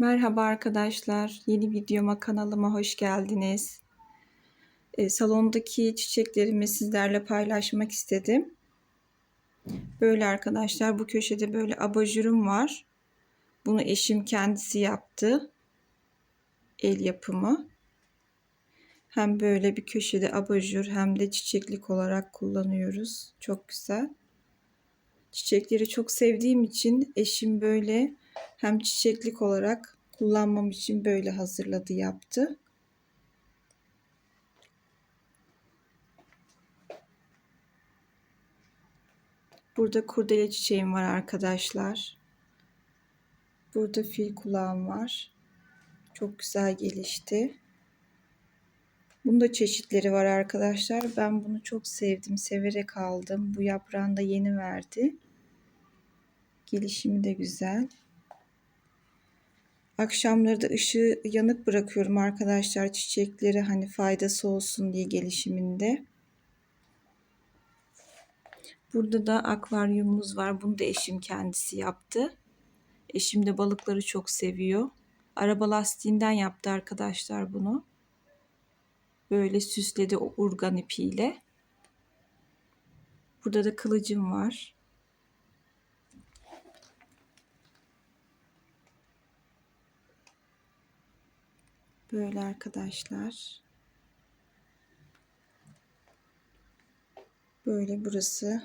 Merhaba arkadaşlar. Yeni videoma kanalıma hoş geldiniz. E, salondaki çiçeklerimi sizlerle paylaşmak istedim. Böyle arkadaşlar bu köşede böyle abajurum var. Bunu eşim kendisi yaptı. El yapımı. Hem böyle bir köşede abajur hem de çiçeklik olarak kullanıyoruz. Çok güzel. Çiçekleri çok sevdiğim için eşim böyle hem çiçeklik olarak kullanmam için böyle hazırladı yaptı. Burada kurdele çiçeğim var arkadaşlar. Burada fil kulağım var. Çok güzel gelişti. Bunda çeşitleri var arkadaşlar. Ben bunu çok sevdim. Severek aldım. Bu yaprağını da yeni verdi. Gelişimi de güzel. Akşamları da ışığı yanık bırakıyorum arkadaşlar çiçekleri hani faydası olsun diye gelişiminde. Burada da akvaryumumuz var. Bunu da eşim kendisi yaptı. Eşim de balıkları çok seviyor. Araba lastiğinden yaptı arkadaşlar bunu. Böyle süsledi o urgan ipiyle. Burada da kılıcım var. Böyle arkadaşlar. Böyle burası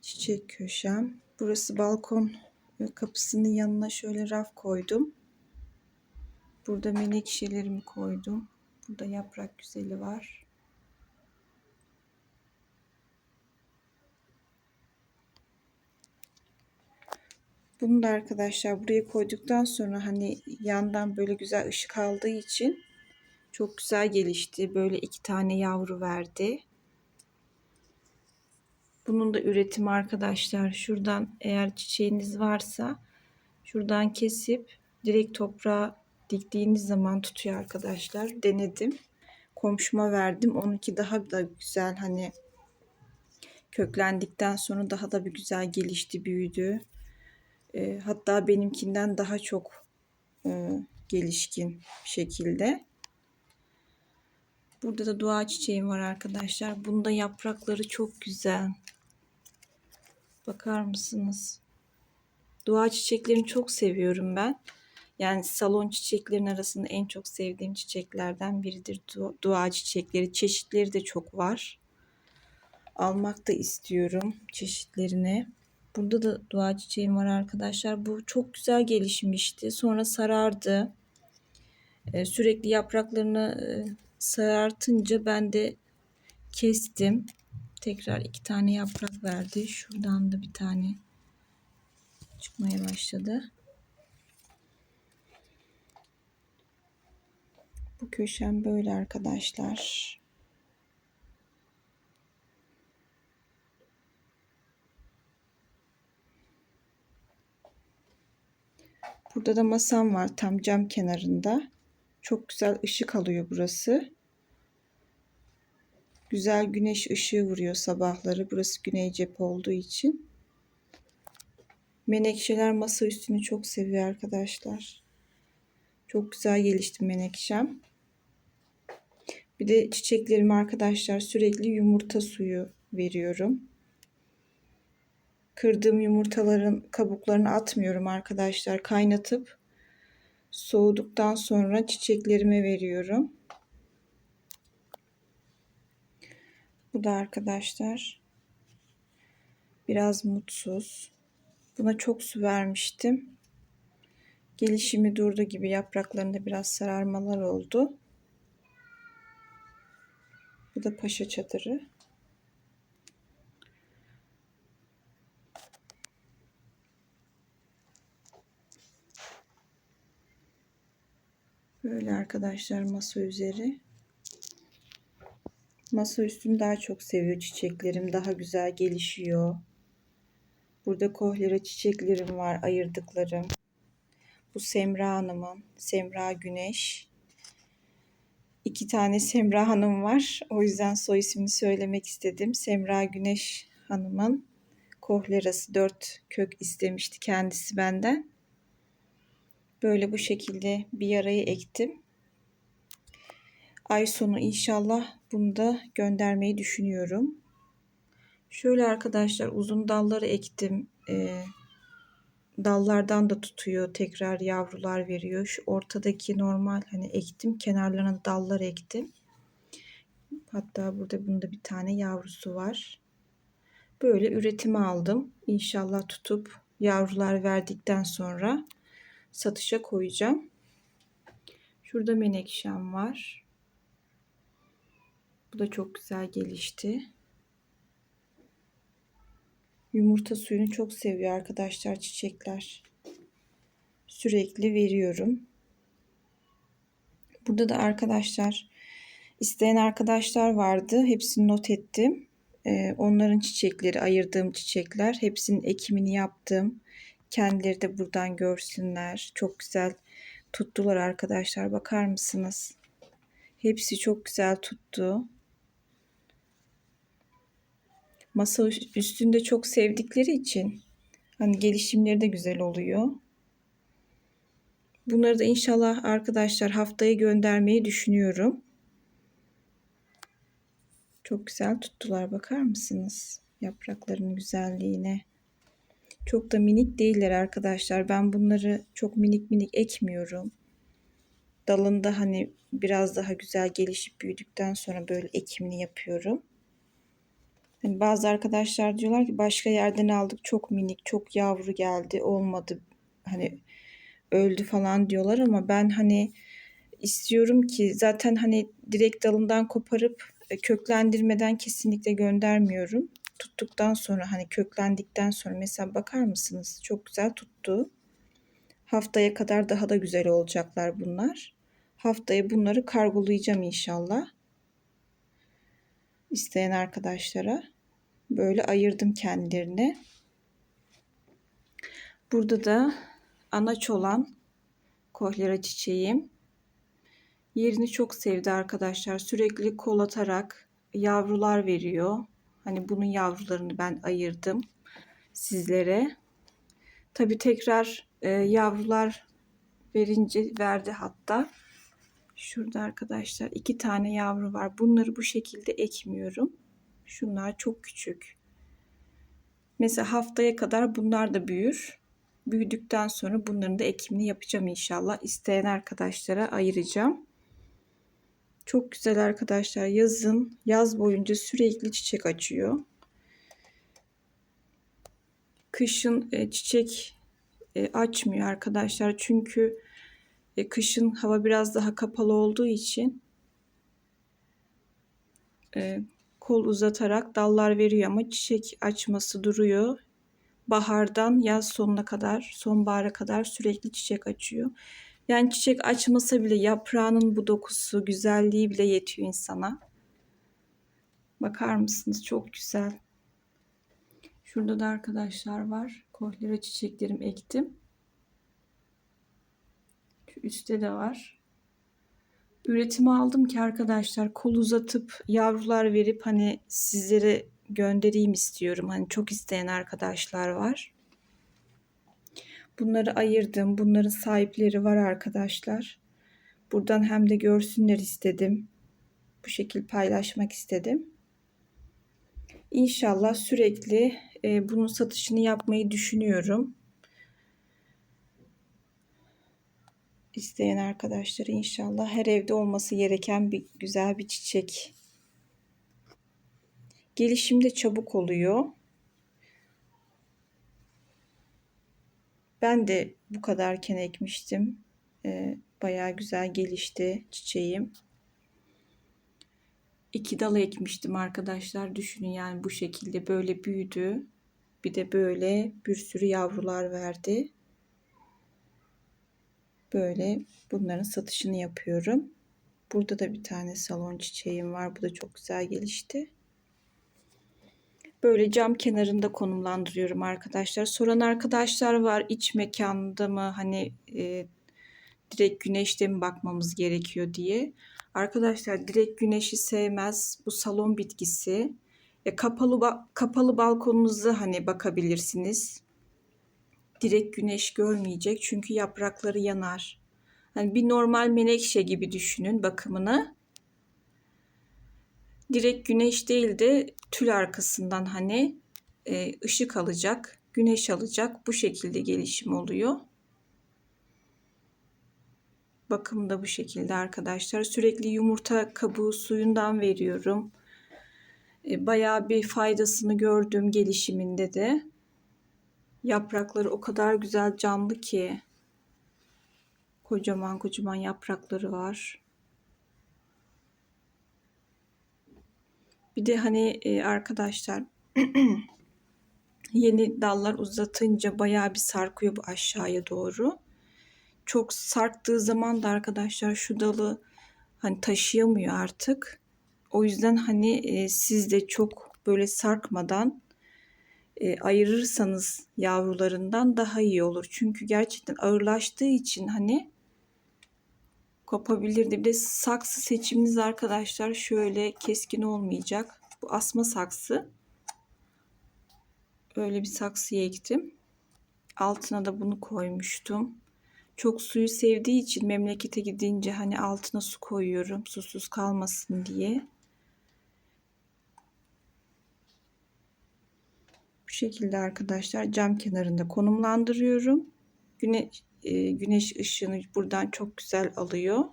çiçek köşem. Burası balkon kapısının yanına şöyle raf koydum. Burada menekşelerimi koydum. Burada yaprak güzeli var. Bunu da arkadaşlar buraya koyduktan sonra hani yandan böyle güzel ışık aldığı için çok güzel gelişti. Böyle iki tane yavru verdi. Bunun da üretimi arkadaşlar şuradan eğer çiçeğiniz varsa şuradan kesip direkt toprağa diktiğiniz zaman tutuyor arkadaşlar. Denedim. Komşuma verdim. Onunki daha da güzel hani köklendikten sonra daha da bir güzel gelişti, büyüdü. E, hatta benimkinden daha çok e, gelişkin şekilde. Burada da dua çiçeğim var arkadaşlar. Bunda yaprakları çok güzel. Bakar mısınız? Dua çiçeklerini çok seviyorum ben. Yani salon çiçeklerin arasında en çok sevdiğim çiçeklerden biridir dua çiçekleri. Çeşitleri de çok var. Almak da istiyorum çeşitlerini. Burada da dua çiçeğim var arkadaşlar. Bu çok güzel gelişmişti. Sonra sarardı. Ee, sürekli yapraklarını e, sarartınca ben de kestim. Tekrar iki tane yaprak verdi. Şuradan da bir tane çıkmaya başladı. Bu köşem böyle arkadaşlar. Burada da masam var tam cam kenarında. Çok güzel ışık alıyor burası. Güzel güneş ışığı vuruyor sabahları. Burası güney cephe olduğu için. Menekşeler masa üstünü çok seviyor arkadaşlar. Çok güzel gelişti menekşem. Bir de çiçeklerime arkadaşlar sürekli yumurta suyu veriyorum. Kırdığım yumurtaların kabuklarını atmıyorum arkadaşlar. Kaynatıp soğuduktan sonra çiçeklerime veriyorum. Bu da arkadaşlar biraz mutsuz. Buna çok su vermiştim. Gelişimi durdu gibi yapraklarında biraz sararmalar oldu. Bu da paşa çadırı. Böyle arkadaşlar masa üzeri. Masa üstünü daha çok seviyor çiçeklerim. Daha güzel gelişiyor. Burada kohlera çiçeklerim var ayırdıklarım. Bu Semra Hanım'ın. Semra Güneş. İki tane Semra Hanım var. O yüzden soy ismini söylemek istedim. Semra Güneş Hanım'ın kohlerası dört kök istemişti kendisi benden. Böyle bu şekilde bir araya ektim. Ay sonu inşallah bunu da göndermeyi düşünüyorum. Şöyle arkadaşlar uzun dalları ektim. Ee, dallardan da tutuyor. Tekrar yavrular veriyor. Şu ortadaki normal hani ektim. Kenarlarına dallar ektim. Hatta burada bunda bir tane yavrusu var. Böyle üretimi aldım. İnşallah tutup yavrular verdikten sonra satışa koyacağım. Şurada menekşem var. Bu da çok güzel gelişti. Yumurta suyunu çok seviyor arkadaşlar çiçekler. Sürekli veriyorum. Burada da arkadaşlar isteyen arkadaşlar vardı. Hepsini not ettim. Ee, onların çiçekleri, ayırdığım çiçekler. Hepsinin ekimini yaptım. Kendileri de buradan görsünler. Çok güzel tuttular arkadaşlar. Bakar mısınız? Hepsi çok güzel tuttu. Masa üstünde çok sevdikleri için hani gelişimleri de güzel oluyor. Bunları da inşallah arkadaşlar haftaya göndermeyi düşünüyorum. Çok güzel tuttular bakar mısınız? Yapraklarının güzelliğine. Çok da minik değiller arkadaşlar. Ben bunları çok minik minik ekmiyorum. Dalında hani biraz daha güzel gelişip büyüdükten sonra böyle ekimini yapıyorum. Hani bazı arkadaşlar diyorlar ki başka yerden aldık çok minik, çok yavru geldi, olmadı. Hani öldü falan diyorlar ama ben hani istiyorum ki zaten hani direkt dalından koparıp e, köklendirmeden kesinlikle göndermiyorum. Tuttuktan sonra hani köklendikten sonra mesela bakar mısınız? Çok güzel tuttu. Haftaya kadar daha da güzel olacaklar bunlar. Haftaya bunları kargolayacağım inşallah. İsteyen arkadaşlara böyle ayırdım kendilerine. Burada da anaç olan kohlera çiçeğim. Yerini çok sevdi arkadaşlar. Sürekli kol atarak yavrular veriyor. Hani bunun yavrularını ben ayırdım sizlere. Tabi tekrar e, yavrular verince verdi hatta. Şurada arkadaşlar iki tane yavru var. Bunları bu şekilde ekmiyorum. Şunlar çok küçük. Mesela haftaya kadar bunlar da büyür. Büyüdükten sonra bunların da ekimini yapacağım inşallah. İsteyen arkadaşlara ayıracağım. Çok güzel arkadaşlar. Yazın, yaz boyunca sürekli çiçek açıyor. Kışın e, çiçek e, açmıyor arkadaşlar. Çünkü e, kışın hava biraz daha kapalı olduğu için e, kol uzatarak dallar veriyor ama çiçek açması duruyor. Bahardan yaz sonuna kadar, sonbahara kadar sürekli çiçek açıyor. Yani çiçek açmasa bile yaprağının bu dokusu, güzelliği bile yetiyor insana. Bakar mısınız? Çok güzel. Şurada da arkadaşlar var. Kohlera çiçeklerim ektim. Şu üstte de var. Üretimi aldım ki arkadaşlar kol uzatıp yavrular verip hani sizlere göndereyim istiyorum. Hani çok isteyen arkadaşlar var. Bunları ayırdım. Bunların sahipleri var arkadaşlar. Buradan hem de görsünler istedim. Bu şekil paylaşmak istedim. İnşallah sürekli e, bunun satışını yapmayı düşünüyorum. İsteyen arkadaşlar inşallah her evde olması gereken bir güzel bir çiçek. Gelişimde çabuk oluyor. Ben de bu kadarken ekmiştim. Ee, bayağı güzel gelişti çiçeğim. İki dal ekmiştim arkadaşlar. Düşünün yani bu şekilde böyle büyüdü. Bir de böyle bir sürü yavrular verdi. Böyle bunların satışını yapıyorum. Burada da bir tane salon çiçeğim var. Bu da çok güzel gelişti. Böyle cam kenarında konumlandırıyorum arkadaşlar. Soran arkadaşlar var iç mekanda mı hani e, direkt güneşte mi bakmamız gerekiyor diye. Arkadaşlar direkt güneşi sevmez. Bu salon bitkisi. E, kapalı kapalı balkonunuzda hani bakabilirsiniz. direkt güneş görmeyecek çünkü yaprakları yanar. Hani bir normal menekşe gibi düşünün bakımını. Direkt güneş değil de tül arkasından hani e, ışık alacak, güneş alacak. Bu şekilde gelişim oluyor. Bakım da bu şekilde arkadaşlar. Sürekli yumurta kabuğu suyundan veriyorum. E, bayağı bir faydasını gördüm gelişiminde de. Yaprakları o kadar güzel canlı ki. Kocaman kocaman yaprakları var. Bir de hani e, arkadaşlar yeni dallar uzatınca bayağı bir sarkıyor bu aşağıya doğru. Çok sarktığı zaman da arkadaşlar şu dalı hani taşıyamıyor artık. O yüzden hani e, siz de çok böyle sarkmadan e, ayırırsanız yavrularından daha iyi olur. Çünkü gerçekten ağırlaştığı için hani kopabilirdi. Bir de saksı seçiminiz arkadaşlar şöyle keskin olmayacak. Bu asma saksı. Öyle bir saksıya ektim. Altına da bunu koymuştum. Çok suyu sevdiği için memlekete gidince hani altına su koyuyorum susuz kalmasın diye. Bu şekilde arkadaşlar cam kenarında konumlandırıyorum. Güneş, e, güneş ışığını buradan çok güzel alıyor.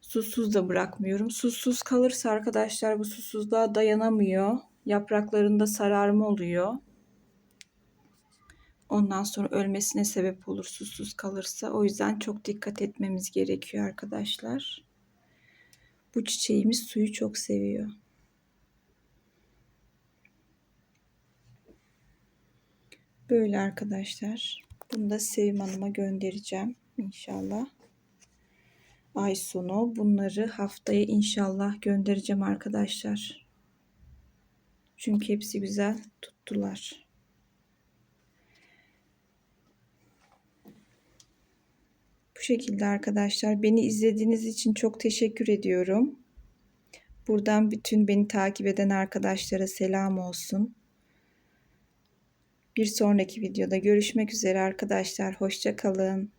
Susuz da bırakmıyorum. Susuz kalırsa arkadaşlar bu susuzluğa dayanamıyor. Yapraklarında sararma oluyor. Ondan sonra ölmesine sebep olur susuz kalırsa. O yüzden çok dikkat etmemiz gerekiyor arkadaşlar. Bu çiçeğimiz suyu çok seviyor. Böyle arkadaşlar. Bunu da Sevim Hanım'a göndereceğim inşallah. Ay sonu bunları haftaya inşallah göndereceğim arkadaşlar. Çünkü hepsi güzel tuttular. Bu şekilde arkadaşlar beni izlediğiniz için çok teşekkür ediyorum. Buradan bütün beni takip eden arkadaşlara selam olsun. Bir sonraki videoda görüşmek üzere arkadaşlar. Hoşça kalın.